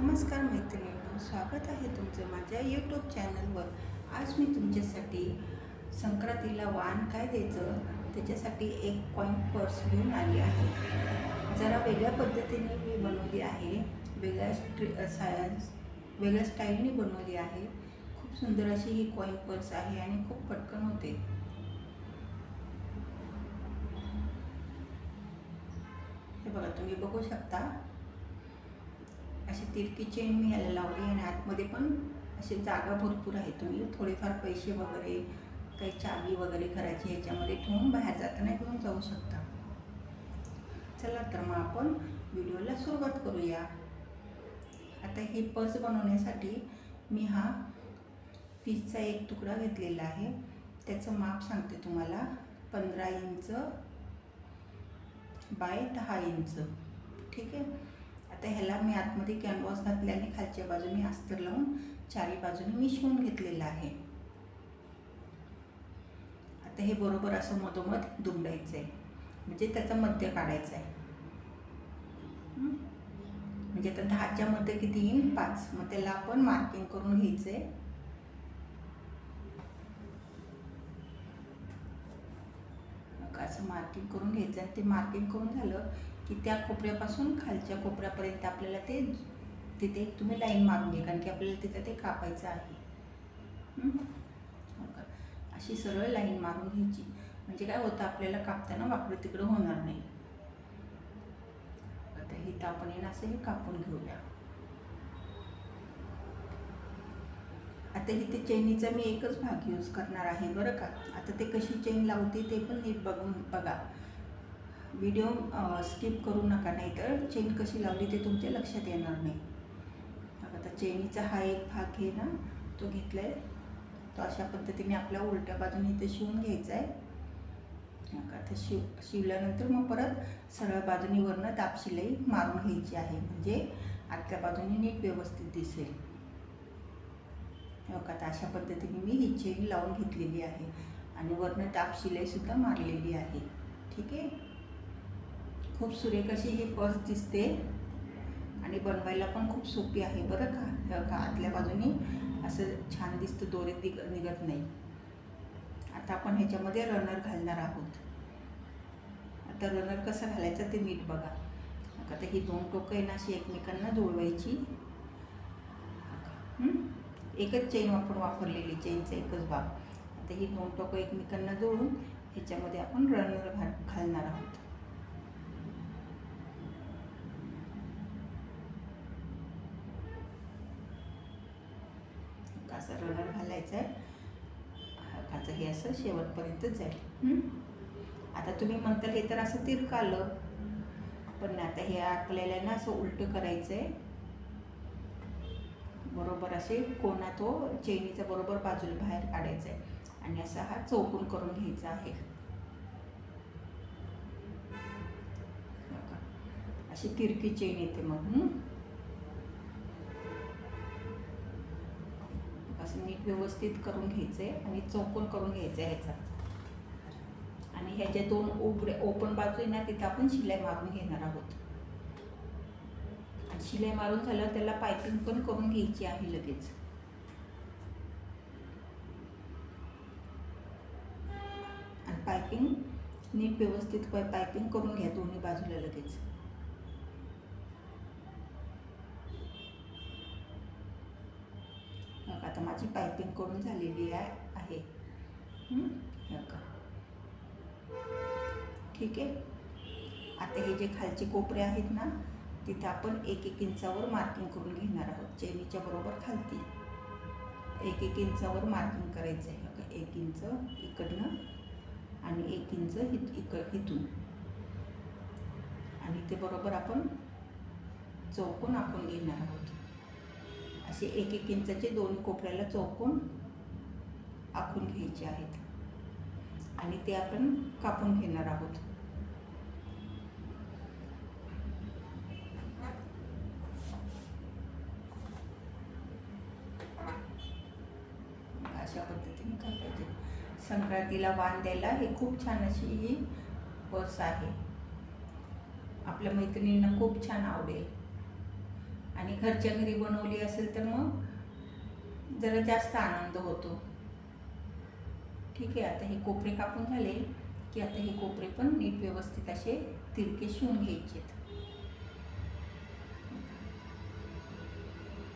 नमस्कार मैत्रिणींनो स्वागत आहे तुमचं माझ्या यूट्यूब चॅनलवर आज मी तुमच्यासाठी संक्रांतीला वाण काय द्यायचं त्याच्यासाठी एक कॉईन पर्स घेऊन आली आहे. जरा वेगळ्या पद्धतीने मी बनवली आहे. वेगळ्या स्ट्री सायन्स वेगळ्या स्टाईलने बनवली आहे. खूप सुंदर अशी ही कॉईन पर्स आहे आणि खूप पटकन होते. हे बघा तुम्ही बघू शकता. अशी तिरकी चेन मी याला लावली आणि आतमध्ये पण अशी जागा भरपूर आहे. तुम्ही थोडेफार पैसे वगैरे काही चावी वगैरे करायची ह्याच्यामध्ये ठेवून बाहेर जाताना घेऊन जाऊ शकता. चला तर मग आपण व्हिडिओला सुरुवात करूया. आता हे पर्स बनवण्यासाठी मी हा पीसचा एक तुकडा घेतलेला आहे. त्याचं माप सांगते तुम्हाला. पंधरा इंच बाय दहा इंच. ठीक आहे? तर ह्याला मी आतमध्ये कॅनव्हास घातल्याने खालच्या बाजूने अस्तर लावून चारी बाजूने मी शिवून घेतलेलं आहे. आता हे बरोबर असं मधोमध दुमडायचं आहे म्हणजे त्याचा मध्य काढायचा आहे म्हणजे आता दहाच्या मध्ये किती येईल पाच. मग त्याला आपण मार्किंग करून घ्यायचं आहे मग असं मार्किंग करून घ्यायचं आणि ते मार्किंग करून झालं की त्या कोपऱ्यापासून खालच्या कोपऱ्यापर्यंत आपल्याला ते तिथे तुम्ही लाईन मारून घ्या कारण की आपल्याला तिथे ते कापायचं आहे. हो? का? अशी सरळ लाईन मारून घ्यायची. म्हणजे काय होतं आपल्याला कापताना वाकडं तिकडं होणार नाही. आता हे आपण येणं असं हे कापून घेऊया. आता इथे चैनीचा मी एकच भाग यूज करणार आहे बरं का? आता ते कशी चैन लावते ते पण नीट बघून बघा. व्हिडिओ स्किप करू नका नाही तर चेन कशी लावली ते तुमच्या लक्षात येणार नाही. आता चेनीचा हा एक भाग आहे ना तो घेतला आहे तो अशा पद्धतीने आपल्या उलट्या बाजूने इथे शिवून घ्यायचा आहे आता शिव शिवल्यानंतर मग परत सरळ बाजूनी वरनं दाब शिलाई मारून घ्यायची आहे. म्हणजे आतल्या बाजूने नीट व्यवस्थित दिसेल. आता अशा पद्धतीने मी ही चेन लावून घेतलेली आहे. आणि वरनं टाप शिलाईसुद्धा मारलेली आहे. ठीक आहे? खूप सुरेख अशी ही पर्स दिसते. आणि बनवायला पण खूप सोपी आहे बरं का? का आतल्या बाजूनी असं छान दिसतं दोरे दिग निघत नाही. आता आपण ह्याच्यामध्ये रनर घालणार आहोत. आता रनर कसं घालायचं ते नीट बघा. आता ही दोन टोकं आहे ना अशी एकमेकांना जुळवायची एकच चेन आपण वापरलेली चेनचा एकच भाग. आता ही दोन टोकं एकमेकांना जोडून ह्याच्यामध्ये आपण रनर घाल घालणार आहोत. असं रनर घालायचं आहे हाताचं हे असं शेवटपर्यंत जाईल? आता तुम्ही म्हणताल हे तर असं तिरकं आलं. पण आता हे आपल्याला ना असं उलटं करायचं आहे बरोबर असे कोणा तो चेनीचा बरोबर बाजूला बाहेर काढायचा आहे आणि असा हा चौकून करून घ्यायचा आहे. अशी तिरकी चेन येते मग असं नीट व्यवस्थित करून घ्यायचं आहे आणि चौकोन करून घ्यायचं आहे ह्याचा आणि ह्याच्या दोन उघडे ओपन बाजू आहे ना तिथं आपण शिलाई मारून घेणार आहोत. शिलाई मारून झालं त्याला पायपिंग पण करून घ्यायची आहे लगेच. आणि पायपिंग नीट व्यवस्थित पायपिंग करून घ्या दोन्ही बाजूला लगेच बघा, आता माझी पायपिंग करून झालेली आहे ठीक आहे? आता हे जे खालचे कोपरे आहेत ना तिथे आपण एक एक इंचावर मार्किंग करून घेणार आहोत. चेनीच्या बरोबर खालती. एक एक इंचावर मार्किंग करायचं आहे बघा एक इंच इकडनं आणि एक इंच हित इक हिथून आणि ते बरोबर आपण चौकून आपण घेणार आहोत. असे एक एक इंचाचे दोन कोपऱ्याला चौकून आखून घ्यायचे आहेत. आणि ते आपण कापून घेणार आहोत. अशा पद्धतीने कापायचे. संक्रांतीला वाण द्यायला हे खूप छान अशी ही पर्स आहे. आपल्या मैत्रिणींना खूप छान आवडेल. आणि घरच्या घरी बनवली असेल तर मग जरा जास्त आनंद होतो. ठीक आहे आता हे कोपरे कापून झाले की आता हे कोपरे पण नीट व्यवस्थित असे तिरके शिवून घ्यायचे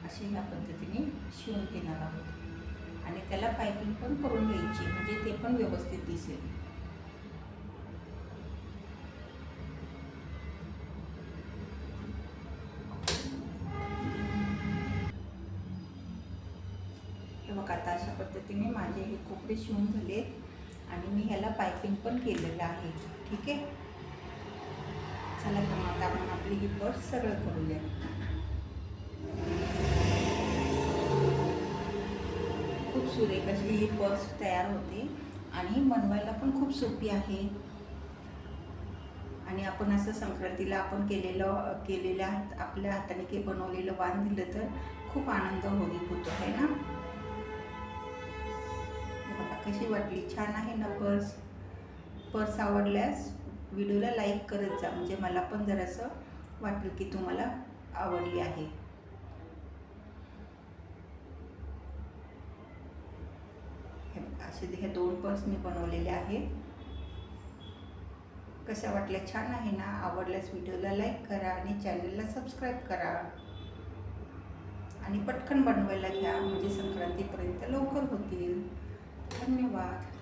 असे ह्या पद्धतीने शिवून घेणार आहोत. आणि त्याला पायपिंग पण करून घ्यायची म्हणजे ते पण व्यवस्थित दिसेल. पद्धतीने माझे हे कोपडे शिवून झालेत आणि मी ह्याला पायपिंग पण केलेलं आहे. ठीक आहे? चला तर मग आता आपण आपली ही पर्स सरळ करूया. खूप सुरेख अशी ही पर्स तयार होते आणि बनवायला पण खूप सोपी आहे. आणि आपण असं संक्रांतीला आपण केलेलं केलेल्या हात आपल्या हाताने के बनवलेलं वाण दिलं तर खूप आनंद होईल होतो आहे ना? हे कशी वाटली. छान आहे ना पर्स? पर्स आवडल्यास व्हिडिओला लाईक करत जा. म्हणजे मला पण जरासं वाटेल की तुम्हाला आवडली आहे. असे हे दोन पर्स मी बनवलेले आहेत कशा वाटल्या? छान आहे ना? आवडल्यास व्हिडिओला लाईक करा आणि चॅनलला सबस्क्राईब करा. आणि पटकन बनवायला घ्या. म्हणजे संक्रांतीपर्यंत लवकर होतील. धन्यवाद.